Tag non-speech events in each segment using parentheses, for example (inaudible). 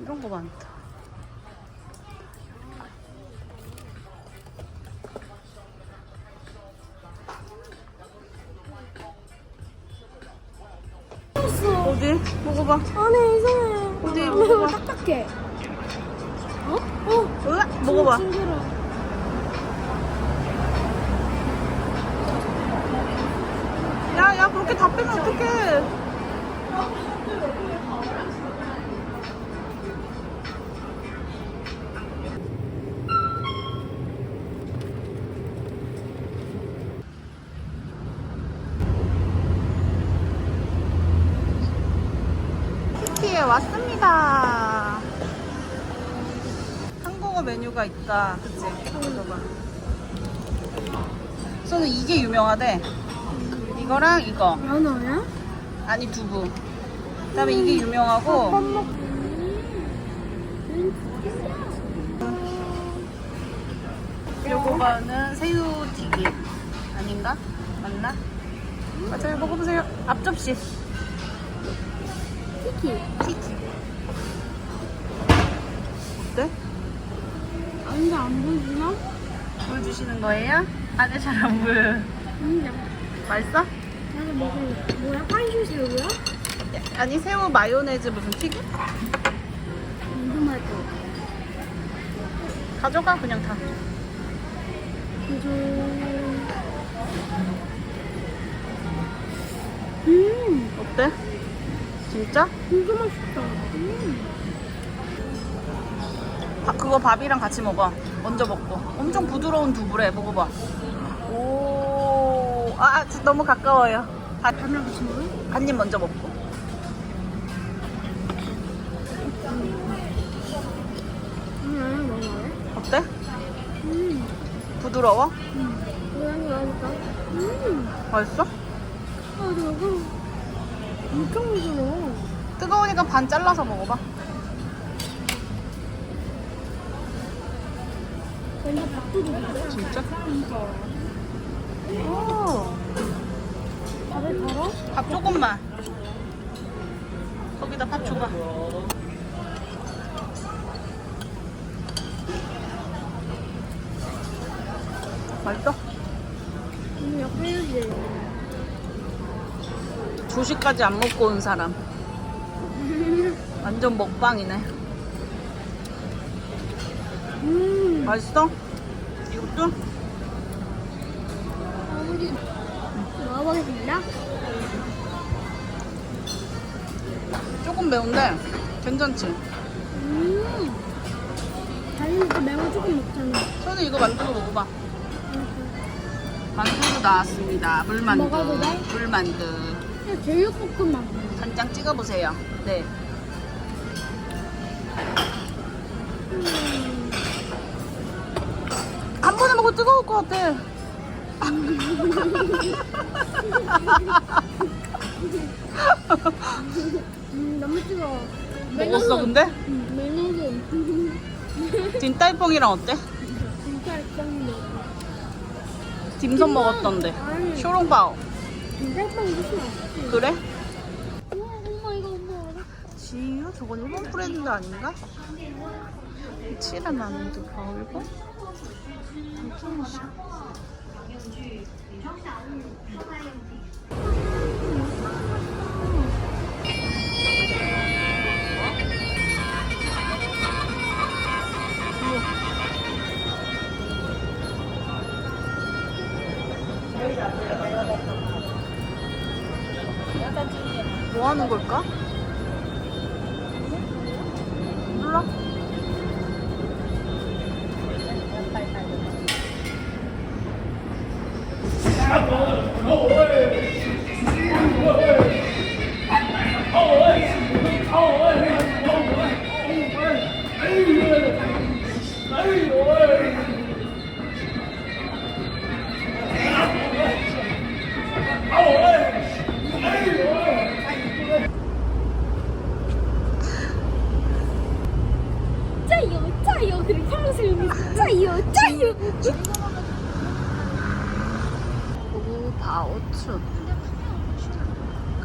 이런 거 많다. 어디? 먹어봐. 안에 이상해. 어디 이거 먹어봐. 딱딱해. 어? 어? 으아, 먹어봐. 징그러. 야, 야, 그렇게 다 빼면 어떡해. 왔습니다. 한국어 메뉴가 있다. 그치? 먹어봐. 우선은 이게 유명하대. 이거랑 이거. 연어야? 아니 두부. 그다음에 이게 유명하고 먹. 요거는 새우 튀김 아닌가? 맞나? 맞아요. 먹어보세요. 앞접시. 티키. 튀김. 어때? 안돼 안 보이나? 보여주시는 거예요? 안에 잘 안 보여요. 안돼. 맛있어? 나도 먹을. 뭐야? 파인슈 새우야? 아니 새우 마요네즈 무슨 튀김? 궁금하다. 가져가 그냥 다. 그죠. 음, 어때? 진짜? 진짜 맛있다. 음. 밥- 그거 밥이랑 같이 먹어. 먼저 먹고. 엄청 부드러운 두부래. 먹어봐. 오, 아, 아, 너무 가까워요. 밥, 밥이랑 같이 먹어? 한입 먼저 먹고. 음, 부드러워? 음. 음, 맛있어? 아, 저거 엄청 부드러워. 뜨거우니까 반 잘라서 먹어봐. 진짜? 오, 밥을 달아? 밥 조금만. 거기다 밥 줘봐. 맛있어? 음, 약해야지. 조식까지 안 먹고 온 사람. (laughs) 완전 먹방이네. 음, 맛있어? 이것도? 아버지. 먹어보겠습니다. 조금 매운데 괜찮지? 음, 다리는 또 매운 조금 먹잖아. 저는 이거 만두도 먹어봐. 만두도 나왔습니다. 물만두. 먹어도 돼? 물만두. 그냥 제육볶음만. 간장 찍어보세요. 네. 음, 한 번에 먹어 뜨거울 것 같아. 음, 너무 뜨거워. 먹었어 근데? 음, 매너는 딘따이퐁이랑 어때? 딤섬 먹었던데. 아니, 쇼롱바오. 그래? 지유? 저건 일본 브랜드 아닌가? 칠은 아닌데 겨울고? 하는 걸까? 몰라. 짜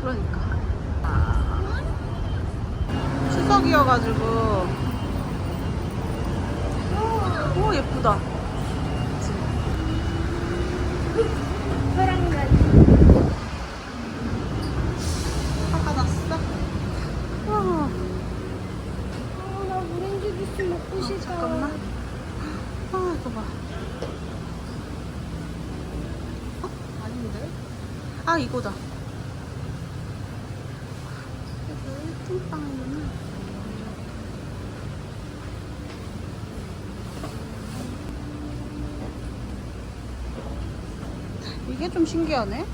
그러니까. 아, 추석이어가지고. 오, 예쁘다. 화가 났어? 와, 아, 나 오렌지 주스 먹고 싶어. 잠깐만. 아, 이거 봐. 어? 아닌데? 아, 이거다. 이거 1등빵이구나. 이게 좀 신기하네.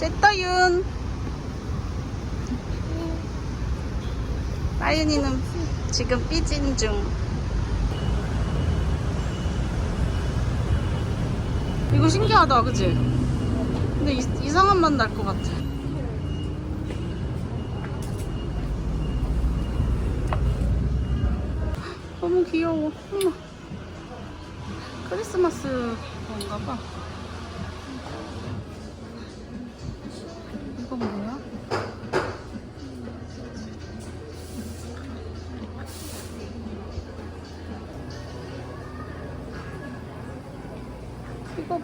쨌다윤. 따윤이는 지금 삐진 중. 이거 신기하다, 그치? 근데 이, 이상한 맛 날 것 같아. 너무 귀여워. 크리스마스 건가 봐.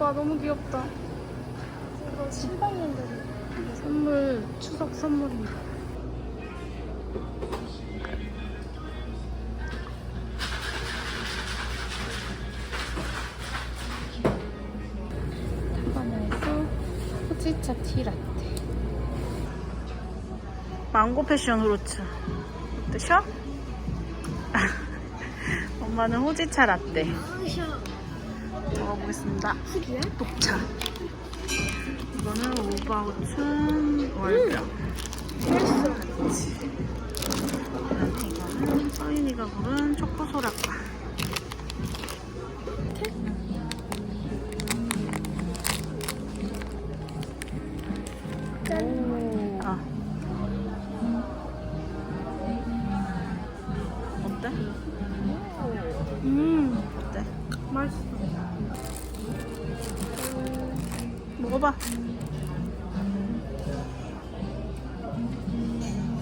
이거 봐, 너무 귀엽다. 그거 700년대. 선물, 추석 선물입니다. 타바나에서 호지차 티라떼. 망고 패션 후르츠. 어떠셔? (laughs) 엄마는 호지차 라떼. 먹어보겠습니다. 흙이야? 녹차. 이거는 오바우춘 월병. 이거는 서윤이가 고른 초코소라과. 먹어봐.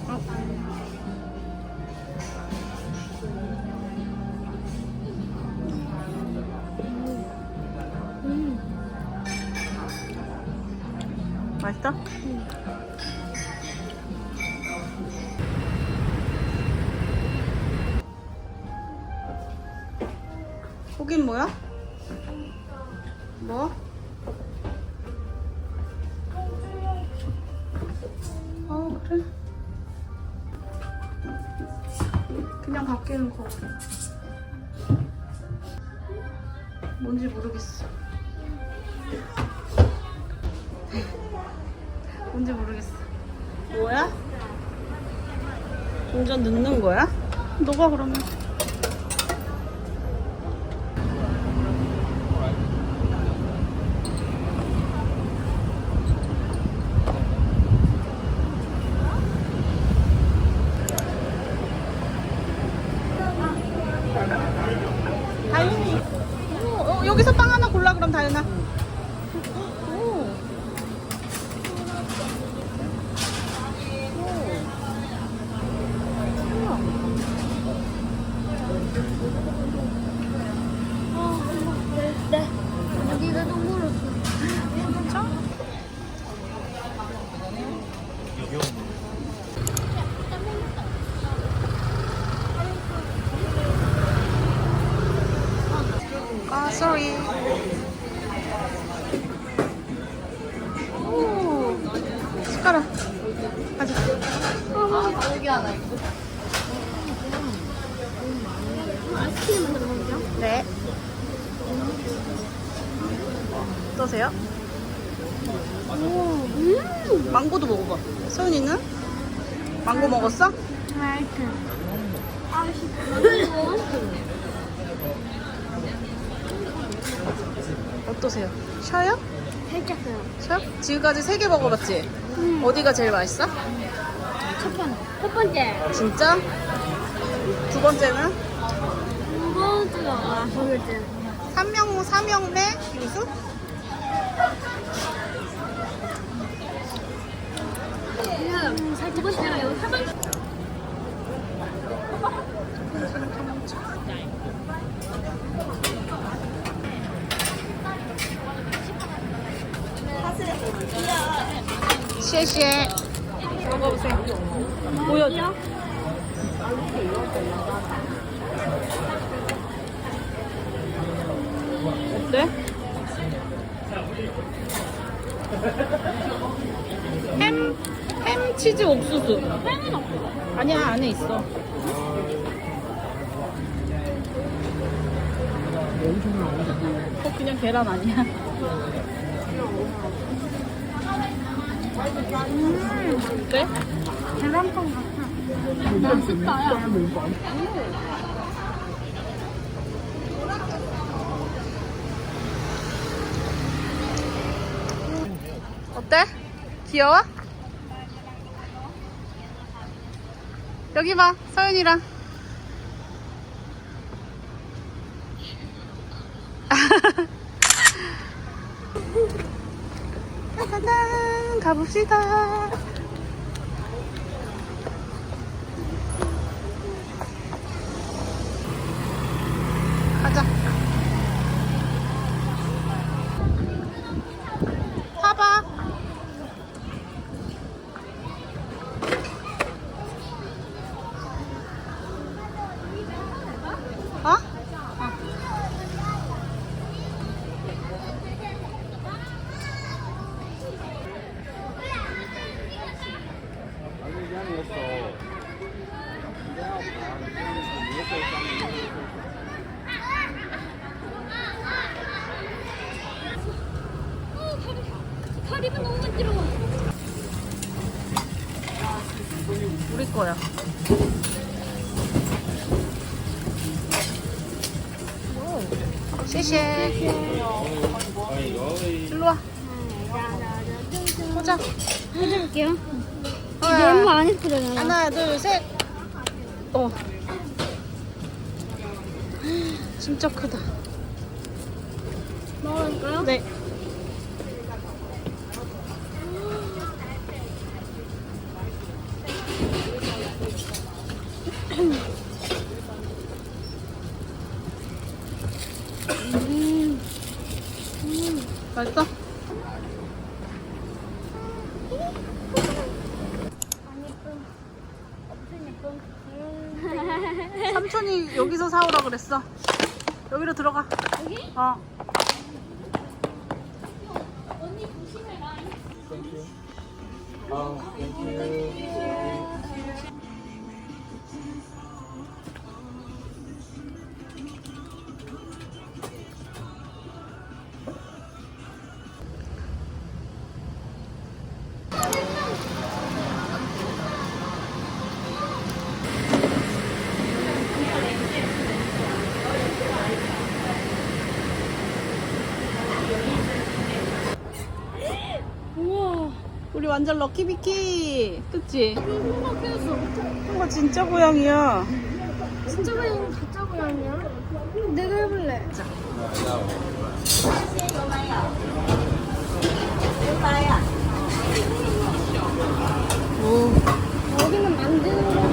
어. 음. 맛있어? 거긴 뭐야? 뭐? 그냥 밖에는 거 뭔지 모르겠어 뭔지 모르겠어 뭐야? 동전 넣는 거야? 너가 그러면 다윤이 어, 어, 여기서 빵 하나 골라 그럼 다윤아 오. 네. 여기가 좀 멀었어. 진짜? 아, sorry. 오, 숟가락. 가자. 아이스크림 만들어 먹자. 네. 어떠세요? 음. 망고도 먹어봐. 서윤이는? 망고 먹었어? 맛있어. 아쉽다. 어떠세요? 셔요? 살짝요. 셔? 지금까지 세 개 먹어봤지? 음. 어디가 제일 맛있어? 첫 번째. 첫 번째. 진짜? 두 번째는? 두 번째가 두 번째. 삼명, 삼형매 유수? 그냥 여기 세 번째. 쉐쉐. 먹어보세요. 보여줘. 어때? 햄, 햄 치즈 옥수수. 햄은 없어. 아니야, 안에 있어. 어, 그냥 계란 아니야? 음, 어때? 계란빵 같아. 맛있다, 야. 귀여워? 여기 봐, 서윤이랑. (laughs) 가봅시다. 가자. 타봐. 어? 다리가 너무 간지러워. 우리 거야.谢谢. 일로 와. 보자. 해줄게요. 하나, 너무 안에 들어가요. 하나, 둘, 셋. 어. 진짜 크다. 먹을까요? 네. 음. 맛있어? 삼촌이 여기서 사오라 그랬어. 여기로 들어가. 여기? 어. 언니 조심해라. 우와. 완전 럭키비키. 그치? 엄마 깨웠어. 뭔가 진짜 고양이야. 진짜 고양이 가짜 고양이야? 내가 해볼래. 오. 여기는 만드는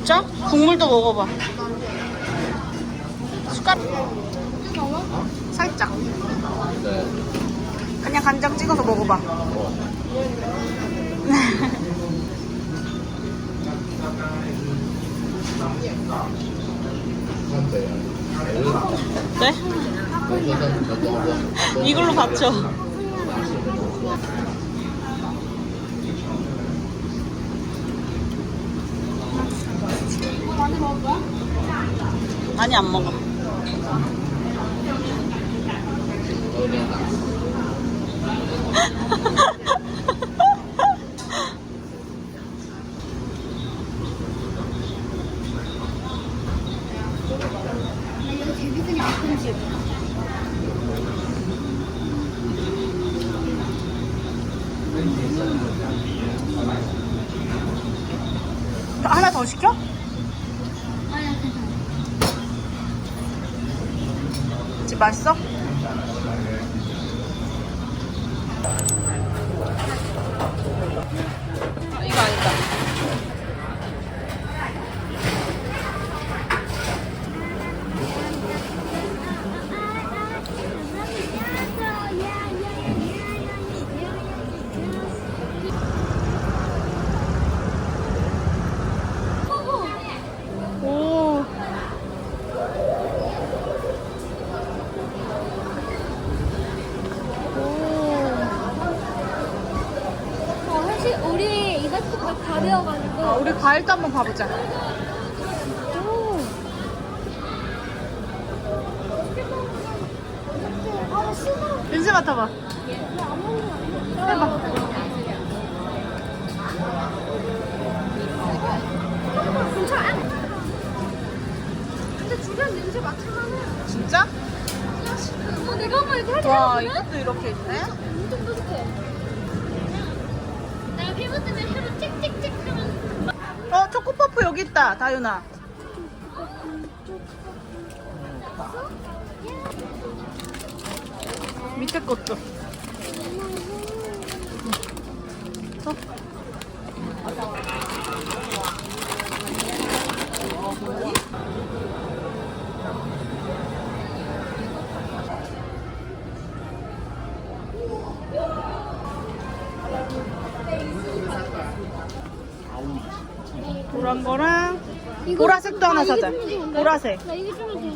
진짜? 국물도 먹어봐. 숟가락. 살짝. 그냥 간장 찍어서 먹어봐. (laughs) 네? 이걸로 받쳐. 많이 먹어? 거야? 많이 안 먹어. 하나 더 시켜? 맛있어? 과일도 한번 봐보자. 윤지 맡아봐. 해봐. 괜찮아 근데 주변 냄새 맡을만해 진짜? 어 내가 와, 이것도 이렇게 있네? 여기 있다, 다윤아. 밑에 것도. 어? 노란 거랑 보라색도 하나 사자. 보라색. 나 이게 좀